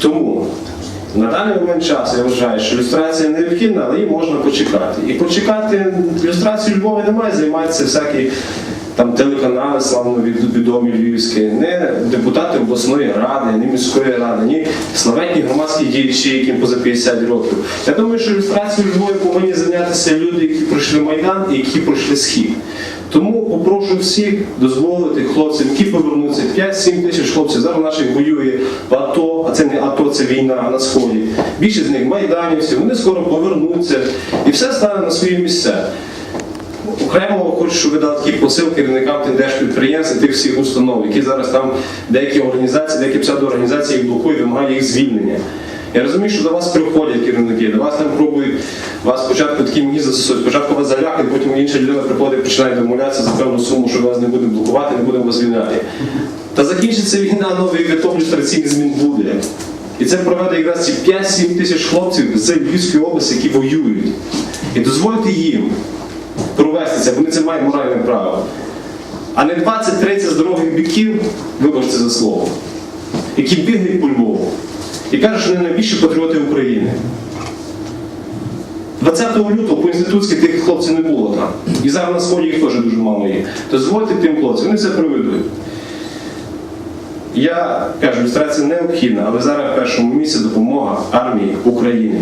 Тому на даний момент часу я вважаю, що люстрація необхідна, але її можна почекати. І почекати люстрацію Львова немає, займаються всякі там телеканали славно відомі львівські, не депутати обласної ради, не міської ради, ні славетні громадські діячі, яким поза 50 років. Я думаю, що люстрацією Львові повинні зайнятися люди, які пройшли Майдан і які пройшли схід. Тому попрошу всіх дозволити хлопцям, які повернуться, 5-7 тисяч хлопців зараз наших воює а це не АТО, це війна на сході. Більшість з них майданівці, вони скоро повернуться і все стане на свої місця. Окремо хочу, щоб ви дали такий посил керівникам тих держпідприємств і тих всіх установ, які зараз там деякі організації, деякі псевдоорганізації їх блокують, вимагають їх звільнення. Я розумію, що до вас приходять керівники, до вас там пробують вас спочатку такі мені застосують, спочатку вас залякають, потім інша людина приходить, починає домовлятися за певну суму, що вас не будемо блокувати, не будемо вас звільняти. Та закінчиться війна, новий виток люстраційних змін буде. І це проведе якраз ці 5-7 тисяч хлопців з Львівської області, які воюють. І дозвольте їм провести це, вони це мають моральне право. А не 20-30 здорових біків, вибачте за слово, які бігають по Львову і кажуть, що вони найбільші патріоти України. 20 лютого по інститутськи тих хлопців не було там. І зараз на сході їх теж дуже мало є. Дозвольте тим хлопцям, вони це проведуть. Я кажу, люстрація необхідна, але зараз в першому місці допомога армії України.